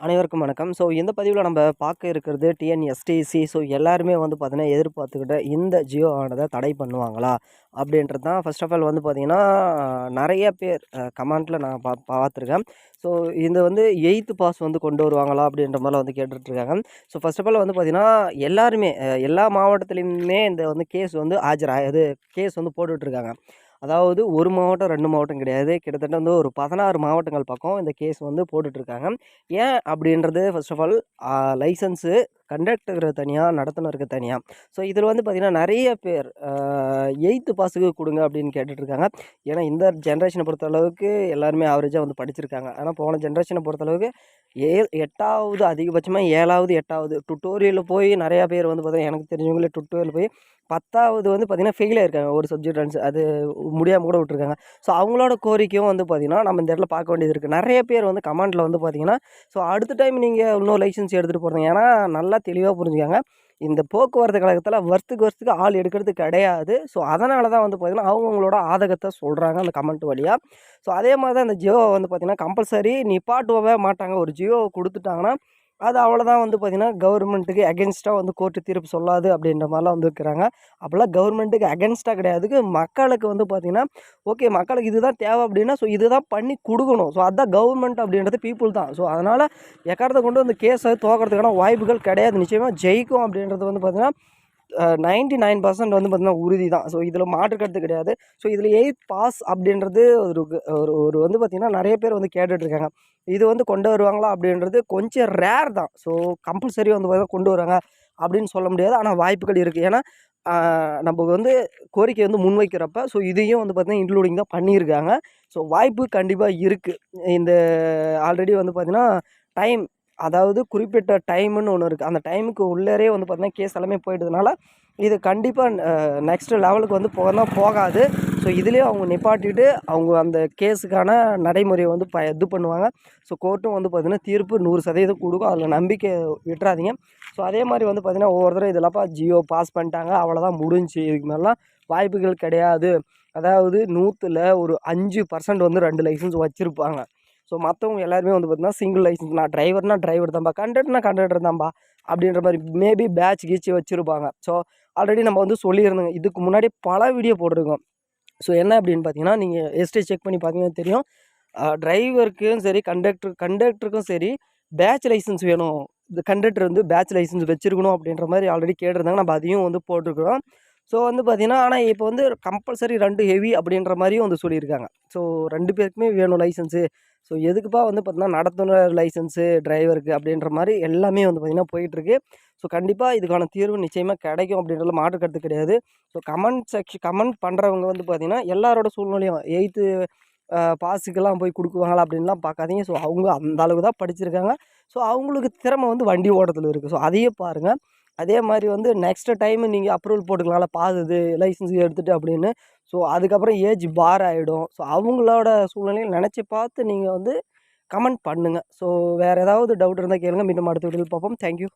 அனைவருக்கும் வணக்கம். ஸோ இந்த பதிவில் நம்ம பார்க்க இருக்கிறது டிஎன்எஸ்டிசி ஸோ எல்லாருமே வந்து பார்த்திங்கன்னா எதிர்பார்த்துக்கிட்ட இந்த ஜியோ ஆனதை தடை பண்ணுவாங்களா? அப்படின்றது தான் ஃபர்ஸ்ட் ஆஃப் ஆல் வந்து பார்த்திங்கன்னா நிறைய பேர் கமெண்ட்டில் நான் பா பார்த்துருக்கேன். ஸோ இந்த வந்து எயித்து பாஸ் வந்து கொண்டு வருவாங்களா? அப்படின்ற மாதிரிலாம் வந்து கேட்டுட்ருக்காங்க. ஸோ ஃபஸ்ட் ஆஃப் ஆல் வந்து பார்த்திங்கன்னா எல்லாருமே எல்லா மாவட்டத்துலேயுமே இந்த வந்து கேஸ் வந்து ஆஜராகுது கேஸ் வந்து போட்டுட்ருக்காங்க. அதாவது ஒரு மாவட்டம் ரெண்டு மாவட்டம் கிடையாது. கிட்டத்தட்ட வந்து ஒரு பதினாறு மாவட்டங்கள் பக்கம் இந்த கேஸ் வந்து போட்டுட்ருக்காங்க. ஏன் அப்படின்றது ஃபர்ஸ்ட் ஆஃப் ஆல் லைசன்ஸு கண்டக்டருக்கு தனியாக நடத்துனருக்கு தனியாக ஸோ இதில் வந்து பார்த்திங்கன்னா நிறைய பேர் எயித்து பாஸுக்கு கொடுங்க அப்படின்னு கேட்டுட்ருக்காங்க. ஏன்னா இந்த ஜென்ரேஷனை பொறுத்த அளவுக்கு எல்லாருமே ஆவரேஜாக வந்து படிச்சிருக்காங்க. ஆனால் போன ஜென்ரேஷனை பொறுத்த அளவுக்கு ஏ எட்டாவது அதிகபட்சமாக ஏழாவது எட்டாவது டுட்டோரியலில் போய் நிறையா பேர் வந்து பார்த்திங்கன்னா எனக்கு தெரிஞ்சவங்களே டுட்டோரியல் போய் பத்தாவது வந்து பார்த்திங்கன்னா ஃபெயில் ஆயிருக்காங்க. ஒரு சப்ஜெக்ட் ஆன்சர் அது முடியாமல் கூட விட்ருக்காங்க ஸோ அவங்களோட கோரிக்கையும் வந்து பார்த்திங்கன்னா நம்ம இந்த இடத்துல பார்க்க வேண்டியது இருக்குது நிறைய பேர் வந்து கமெண்ட்டில் வந்து பார்த்திங்கன்னா ஸோ அடுத்த டைம் நீங்கள் இன்னொரு லைசன்ஸ் எடுத்துகிட்டு போகிறீங்க ஏன்னா நல்லா தெளிவாக புரிஞ்சுக்காங்க. இந்த போக்குவரத்து கழகத்தில் வருஷத்துக்கு வருஷத்துக்கு ஆள் எடுக்கிறது கிடையாது. ஸோ அதனால தான் வந்து பார்த்திங்கன்னா அவங்கவுங்களோட ஆதகத்தை சொல்கிறாங்க அந்த கமெண்ட் வழியாக ஸோ அதே மாதிரி தான் அந்த ஜியோவை வந்து பார்த்திங்கன்னா கம்பல்சரி நிப்பாட்டுவே மாட்டாங்க. ஒரு ஜியோவை கொடுத்துட்டாங்கன்னா அது அவ்வளோதான் வந்து பார்த்திங்கன்னா கவர்மெண்ட்டுக்கு அகென்ஸ்டாக வந்து கோர்ட்டு தீர்ப்பு சொல்லாது அப்படின்ற மாதிரிலாம் வந்து இருக்கிறாங்க அப்போல்லாம் கவர்மெண்ட்டுக்கு அகென்ஸ்டாக கிடையாதுக்கு மக்களுக்கு வந்து பார்த்திங்கன்னா ஓகே மக்களுக்கு இதுதான் தேவை அப்படின்னா ஸோ இதுதான் பண்ணி கொடுக்கணும். ஸோ அதுதான் கவர்மெண்ட் அப்படின்றது பீப்புள் தான். ஸோ அதனால் எக்காரத்தை கொண்டு வந்து கேஸை துவக்கிறதுக்கான வாய்ப்புகள் கிடையாது. நிச்சயமாக ஜெயிக்கும் அப்படின்றது வந்து பார்த்திங்கன்னா நைன்டி நைன் பர்சன்ட் வந்து பார்த்திங்கன்னா உறுதி தான் ஸோ இதில் மாற்றுக்கிறது கிடையாது. ஸோ இதில் எயித் பாஸ் அப்படின்றது ஒரு ஒரு ஒரு வந்து பார்த்திங்கன்னா நிறைய பேர் வந்து கேட்டுட்ருக்காங்க. இது வந்து கொண்டு வருவாங்களா அப்படின்றது கொஞ்சம் ரேர் தான். ஸோ கம்பல்சரி வந்து பார்த்திங்கன்னா கொண்டு வருவாங்க அப்படின்னு சொல்ல முடியாது. ஆனால் வாய்ப்புகள் இருக்குது ஏன்னா ஆஹ் நம்ம வந்து கோரிக்கை வந்து முன்வைக்கிறப்ப ஸோ இதையும் வந்து பார்த்திங்கன்னா இன்க்ளூடிங் தான் பண்ணியிருக்காங்க. ஸோ வாய்ப்பு கண்டிப்பாக இருக்குது இந்த ஆல்ரெடி வந்து பார்த்திங்கன்னா டைம் அதாவது குறிப்பிட்ட டைமுன்னு ஒன்று இருக்குது அந்த டைமுக்கு உள்ளேரே வந்து பார்த்திங்கன்னா கேஸ் எல்லாமே போயிட்டதுனால இது கண்டிப்பாக நெக்ஸ்ட் லெவலுக்கு வந்து போகலாம் போகாது. ஸோ இதுலேயே அவங்க நிப்பாட்டிட்டு அவங்க அந்த கேஸுக்கான நடைமுறையை வந்து ப இது பண்ணுவாங்க. ஸோ கோர்ட்டும் வந்து பார்த்திங்கன்னா தீர்ப்பு நூறு சதவீதம் கொடுக்கும். அதில் நம்பிக்கை விட்டுறாதீங்க. ஸோ அதே மாதிரி வந்து பார்த்திங்கன்னா ஒவ்வொரு தடவை இதெல்லாம்ப்பா ஜியோ பாஸ் பண்ணிட்டாங்க. அவ்வளோதான் முடிஞ்சு. இதுக்கு மேலாம் வாய்ப்புகள் கிடையாது. அதாவது நூற்றில் ஒரு அஞ்சு பர்சன்ட் வந்து ரெண்டு லைசன்ஸ் வச்சுருப்பாங்க. ஸோ மற்றவங்க எல்லாருமே வந்து பார்த்திங்கன்னா சிங்கிள் லைசன்ஸ் நான் டிரைவர்னா டிரைவர் தான்ப்பா கண்டக்டர்னா கண்டக்டர் தான்ப்பா அப்படின்ற மாதிரி மேபி பேட்ச் கீச்சு வச்சுருப்பாங்க. ஸோ ஆல்ரெடி நம்ம வந்து சொல்லியிருந்தோங்க. இதுக்கு முன்னாடி பல வீடியோ போட்டிருக்கோம். ஸோ என்ன அப்படின்னு பார்த்தீங்கன்னா நீங்கள் எஸ்டே செக் பண்ணி பார்த்தீங்கன்னா தெரியும். டிரைவருக்கும் சரி கண்டக்டர் கண்டக்டருக்கும் சரி பேட்ச் லைசன்ஸ் வேணும். இந்த கண்டக்டர் வந்து பேட்ச் லைசன்ஸ் வச்சுருக்கணும் அப்படின்ற மாதிரி ஆல்ரெடி கேட்டிருந்தாங்க. நம்ம அதையும் வந்து போட்டிருக்கிறோம். ஸோ வந்து பார்த்திங்கன்னா ஆனால் இப்போ வந்து கம்பல்சரி ரெண்டு ஹெவி அப்படின்ற மாதிரியும் வந்து சொல்லியிருக்காங்க. ஸோ ரெண்டு பேருக்குமே வேணும் லைசன்ஸு ஸோ எதுக்குப்பா வந்து பார்த்தீங்கன்னா நடத்துனர் லைசன்ஸு டிரைவருக்கு அப்படின்ற மாதிரி எல்லாமே வந்து பார்த்திங்கன்னா போயிட்டுருக்கு. ஸோ கண்டிப்பாக இதுக்கான தீர்வு நிச்சயமாக கிடைக்கும் அப்படின்றதுல மாற்று கருத்து கிடையாது. ஸோ கமெண்ட் செக்ஷன் கமெண்ட் பண்ணுறவங்க வந்து பார்த்திங்கன்னா எல்லாரோட சூழ்நிலையும் எயித்து பாஸுக்கெல்லாம் போய் கொடுக்குவாங்களா அப்படின்லாம் பார்க்காதீங்க. ஸோ அவங்க அந்த அளவுக்கு தான் படிச்சிருக்காங்க. ஸோ அவங்களுக்கு திறமை வந்து வண்டி ஓட்டத்தில் இருக்குது ஸோ அதையே பாருங்கள் அதே மாதிரி வந்து நெக்ஸ்ட் டைம் நீங்கள் அப்ரூவல் போட்டுக்கலாம்ல பாஸ் இது லைசன்ஸ் எடுத்துகிட்டு அப்படின்னு. ஸோ அதுக்கப்புறம் ஏஜ் பார் ஆகிடும் ஸோ அவங்களோட சூழ்நிலையை நினச்சி பார்த்து நீங்கள் வந்து கமெண்ட் பண்ணுங்கள் ஸோ வேறு ஏதாவது டவுட் இருந்தால் கேளுங்கள் மீண்டும் அடுத்த வீடியோவில் பார்ப்போம். தேங்க்யூ